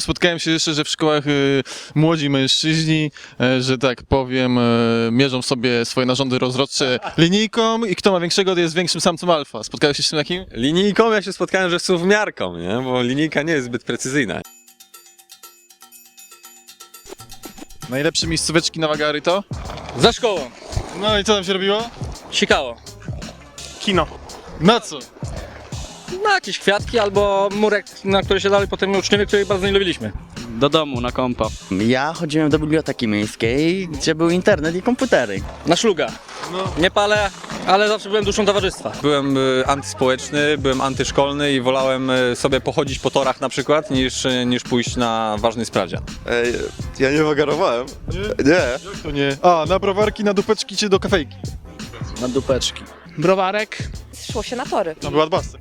Spotkałem się jeszcze, że w szkołach y, młodzi mężczyźni, e, że tak powiem, e, mierzą sobie swoje narządy rozrodcze linijką i kto ma większego, to jest większym samcem alfa. Spotkałeś się z czymś takim? Linijką ja się spotkałem, że suwmiarką, nie? Bo linijka nie jest zbyt precyzyjna. Najlepsze miejscóweczki na wagary to? Za szkołą. No i co tam się robiło? Sikało. Kino. Na co? Na jakieś kwiatki albo murek, na który się dali potem uczniowie, których bardzo nie lubiliśmy. Do domu, na kompa. Ja chodziłem do biblioteki miejskiej, gdzie był internet i komputery. Na szluga. Nie palę, ale zawsze byłem duszą towarzystwa. Byłem y, antyspołeczny, byłem antyszkolny i wolałem y, sobie pochodzić po torach na przykład, niż, y, niż pójść na ważny sprawdzian. Ej, ja nie wagarowałem. Nie? Nie. Jak to nie? A, na browarki, na dupeczki czy do kafejki? Na dupeczki. Browarek. Szło się na tory. To była dbastek.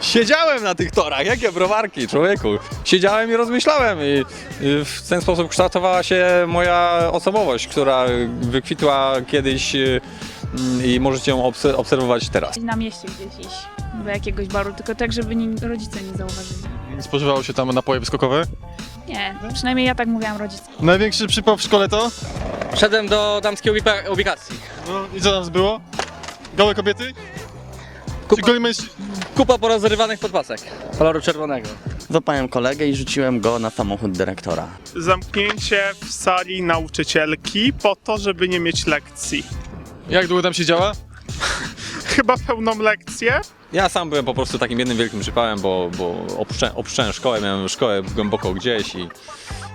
Siedziałem na tych torach, jakie browarki, człowieku. Siedziałem i rozmyślałem i, w ten sposób kształtowała się moja osobowość, która wykwitła kiedyś y, mm, i możecie ją obse- obserwować teraz. na mieście gdzieś iść do jakiegoś baru, tylko tak, żeby nie, rodzice nie zauważyli. Spożywało się tam napoje wyskokowe? Nie, przynajmniej ja tak mówiłam rodzicom. Największy przypał w szkole to? Szedłem do damskiej ubika- ubikacji. No i co tam było? Gołe kobiety? Kupa, kupa porozrywanych podpasek koloru czerwonego. Złapałem kolegę i rzuciłem go na samochód dyrektora. Zamknięcie w sali nauczycielki po to, żeby nie mieć lekcji. Jak długo tam siedziała? Chyba pełną lekcję. Ja sam byłem po prostu takim jednym wielkim przypałem, bo, bo opuszczałem, opuszczałem szkołę, miałem szkołę głęboko gdzieś i,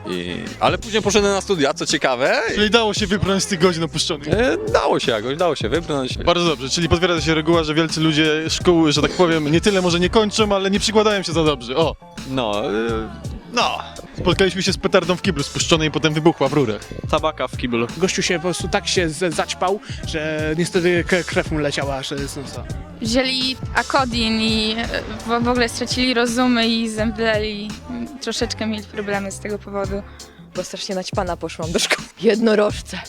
i... Ale później poszedłem na studia, co ciekawe. Czyli dało się wybrnąć z tych godzin opuszczonych. E, Dało się jakoś, dało się wybrnąć. Bardzo dobrze, czyli potwierdza się reguła, że wielcy ludzie szkoły, że tak powiem, nie tyle może nie kończą, ale nie przykładają się za dobrze. O, No, e, no. Spotkaliśmy się z petardą w kiblu spuszczonej i potem wybuchła w rurach. Tabaka w kiblu. Gościu się po prostu tak się z- zaćpał, że niestety k- krew mu leciała aż z nosa. Wzięli akodin i e, w, w ogóle stracili rozumy i zemdleli. Troszeczkę mieli problemy z tego powodu. Bo strasznie naćpana poszłam do szkoły. Jednorożce.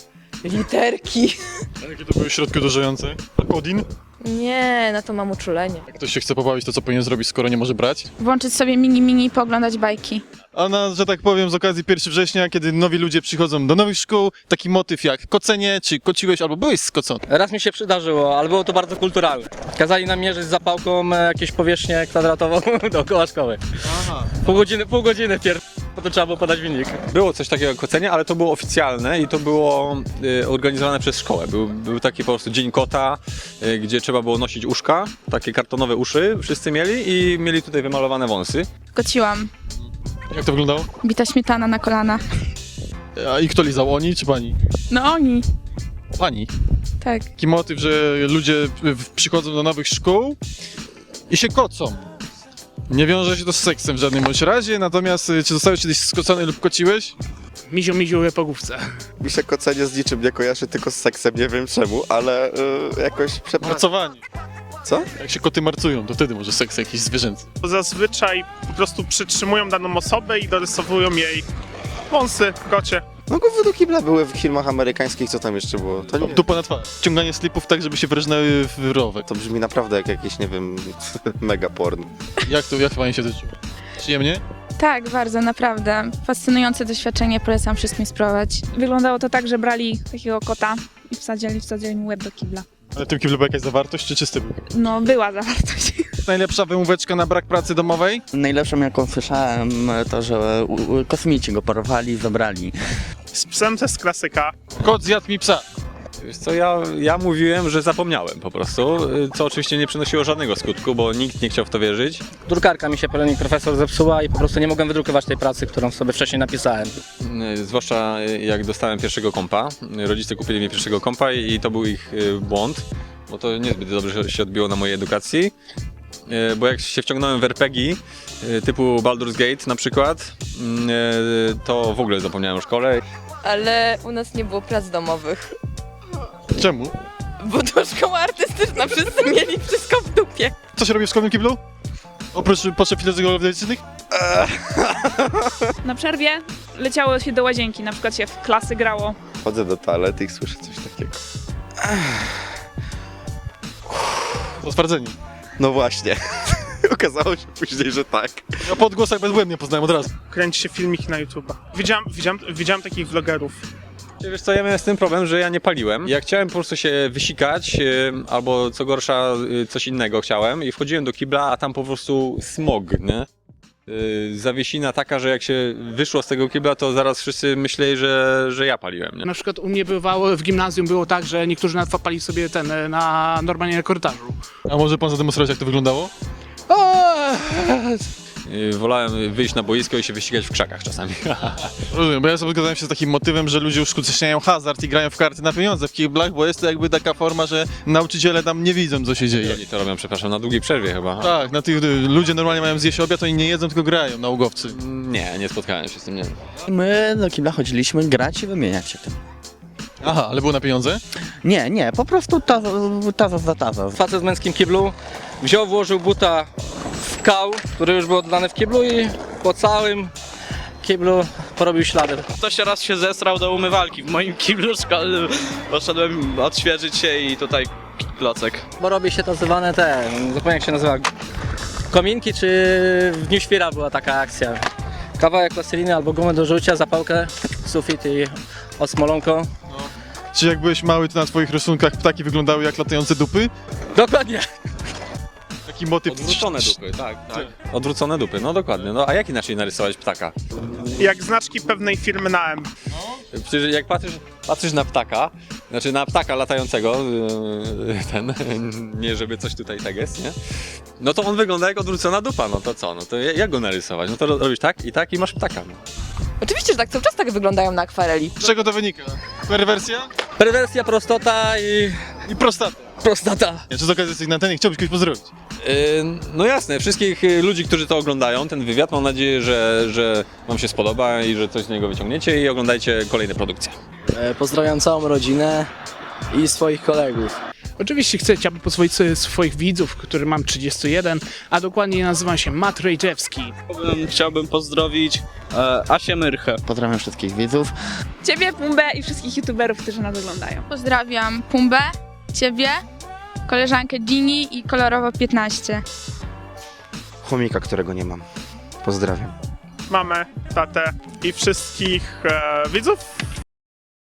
Literki. A jakie to były środki odurzające? Akodin? Nie, na to mam uczulenie. Jak ktoś się chce pobawić, to co powinien zrobić, skoro nie może brać? Włączyć sobie mini mini i pooglądać bajki. A na, że tak powiem, z okazji 1 września, kiedy nowi ludzie przychodzą do nowych szkół, taki motyw jak kocenie, czy kociłeś albo byłeś skocony. Raz mi się przydarzyło, ale było to bardzo kulturalne. Kazali nam mierzyć zapałką e, jakieś powierzchnię kwadratową dookoła szkoły. Pół godziny, pół godziny pier... to trzeba było podać wynik. Było coś takiego jak kocenie, ale to było oficjalne i to było y, organizowane przez szkołę. Był, był taki po prostu dzień kota, y, gdzie trzeba było nosić uszka, takie kartonowe uszy wszyscy mieli i mieli tutaj wymalowane wąsy. Kociłam. Jak to wyglądało? Bita śmietana na kolana. A i kto lizał, oni czy pani? No oni. Pani. Tak. Taki motyw, że ludzie w- przychodzą do nowych szkół i się kocą. Nie wiąże się to z seksem w żadnym bądź razie, natomiast y, czy zostałeś kiedyś skocony lub kociłeś? Miziu, miziu po główce. Mi się kocenie z niczym nie kojarzy, tylko z seksem, nie wiem czemu, ale y, jakoś przepraszam. Co? Jak się koty marcują, to wtedy może seks jakiś zwierzęcy. Zazwyczaj po prostu przytrzymują daną osobę i dorysowują jej wąsy w kocie. No go do kibla były w filmach amerykańskich, co tam jeszcze było? To nie Dupa na twarz. Ciąganie slipów tak, żeby się wrżnęły w rowek. To brzmi naprawdę jak jakieś, nie wiem, mega porn. Jak to, jak pani się to czuła? Przyjemnie? Tak, bardzo, naprawdę. Fascynujące doświadczenie, polecam wszystkim spróbować. Wyglądało to tak, że brali takiego kota i wsadzili, wsadzili mu łeb do kibla. Ale w tym kiblu była jakaś zawartość, czy czysty był? No, była zawartość. Najlepsza wymóweczka na brak pracy domowej? Najlepszą jaką słyszałem to, że u- u- kosmici go porwali i zabrali. Z psem to jest klasyka. Kot zjadł mi psa. Wiesz co, ja, ja mówiłem, że zapomniałem po prostu, co oczywiście nie przynosiło żadnego skutku, bo nikt nie chciał w to wierzyć. Drukarka mi się pani profesor zepsuła i po prostu nie mogłem wydrukować tej pracy, którą sobie wcześniej napisałem. Y, Zwłaszcza y, jak dostałem pierwszego kompa. Rodzice kupili mi pierwszego kompa i to był ich y, błąd, bo to niezbyt dobrze się odbiło na mojej edukacji. Bo jak się wciągnąłem w RPG typu Baldur's Gate na przykład, to w ogóle zapomniałem o szkole. Ale u nas nie było prac domowych. Czemu? Bo to szkoła artystyczna, wszyscy mieli wszystko w dupie. Co się robi w szkolnym kiblu? Oprócz potrzeb filozoficznych? Na przerwie leciało się do łazienki, na przykład się w klasy grało. Chodzę do toalety i słyszę coś takiego. Potwardzenie. No właśnie. Okazało się później, że tak. Ja po odgłosach bezbłędnie poznałem od razu. Kręci się filmiki na YouTube. Widziałem, widziałem, widziałem takich vlogerów. Wiesz co, ja miałem z tym problem, że ja nie paliłem. Ja chciałem po prostu się wysikać, y, albo co gorsza, y, coś innego chciałem i wchodziłem do kibla, a tam po prostu smog, nie? Y, Zawiesina taka, że jak się wyszło z tego kibla, to zaraz wszyscy myśleli, że, że ja paliłem, nie? Na przykład u mnie bywało, w gimnazjum było tak, że niektórzy nawet wapali sobie ten e, na normalnie na korytarzu. A może pan zademonstrować, jak to wyglądało? Y, Wolałem wyjść na boisko i się wyścigać w krzakach czasami. Rozumiem, bo ja sobie zgadzałem się z takim motywem, że ludzie uskuteczniają hazard i grają w karty na pieniądze w kiblach, bo jest to jakby taka forma, że nauczyciele tam nie widzą, co się dzieje. Oni to robią, przepraszam, na długiej przerwie chyba. Tak, na tych ludzie normalnie mają zjeść obiad, oni nie jedzą, tylko grają, nałogowcy. Nie, nie spotkałem się z tym, nie. My do kibla chodziliśmy grać i wymieniać się tym. Aha, ale było na pieniądze? Nie, nie, po prostu taza, taza za taza. Facet w męskim kiblu wziął, włożył buta kał, który już był oddany w kiblu i po całym kiblu porobił ślady. Ktoś raz się zesrał do umywalki w moim kiblu, szko- poszedłem odświeżyć się i tutaj klocek. Bo robi się to zwane te, zapomniałem jak się nazywa, kominki, czy w Dniu Świra była taka akcja. Kawałek plasteliny albo gumę do rzucia, zapałkę, sufit i osmolonką. Czy jak byłeś mały, to na twoich rysunkach ptaki wyglądały jak latające dupy? Dokładnie. Taki motyw... Odwrócone dupy, tak, tak. Odwrócone dupy, no dokładnie. No a jak inaczej narysować ptaka? Jak znaczki pewnej firmy na M. Przecież jak patrzysz, patrzysz na ptaka, znaczy na ptaka latającego, yy, ten, nie żeby coś tutaj tak jest, nie? No to on wygląda jak odwrócona dupa, no to co? No to jak go narysować? No to ro- robisz tak i tak i masz ptaka. No. Oczywiście, że tak cały czas tak wyglądają na akwareli. Z czego to wynika? Perwersja Perwersja, prostota i i prostata. Prostata. Czy z okazji jesteś na antenie, chciałbyś kogoś pozdrowić? Yy, no jasne, wszystkich yy, ludzi, którzy to oglądają, ten wywiad, mam nadzieję, że, że wam się spodoba i że coś z niego wyciągniecie i oglądajcie kolejne produkcje. E, pozdrawiam całą rodzinę i swoich kolegów. Oczywiście chcę, chciałbym pozwolić sobie swoich widzów, który mam 31, a dokładnie nazywam się Matt Rejczewski. Chciałbym, chciałbym pozdrowić e, Asię Myrchę. Pozdrawiam wszystkich widzów. Ciebie, Pumbę i wszystkich youtuberów, którzy nas oglądają. Pozdrawiam Pumbę, ciebie, koleżankę Ginny i kolorowo 15. Chomika, którego nie mam. Pozdrawiam. Mamę, tatę i wszystkich e, widzów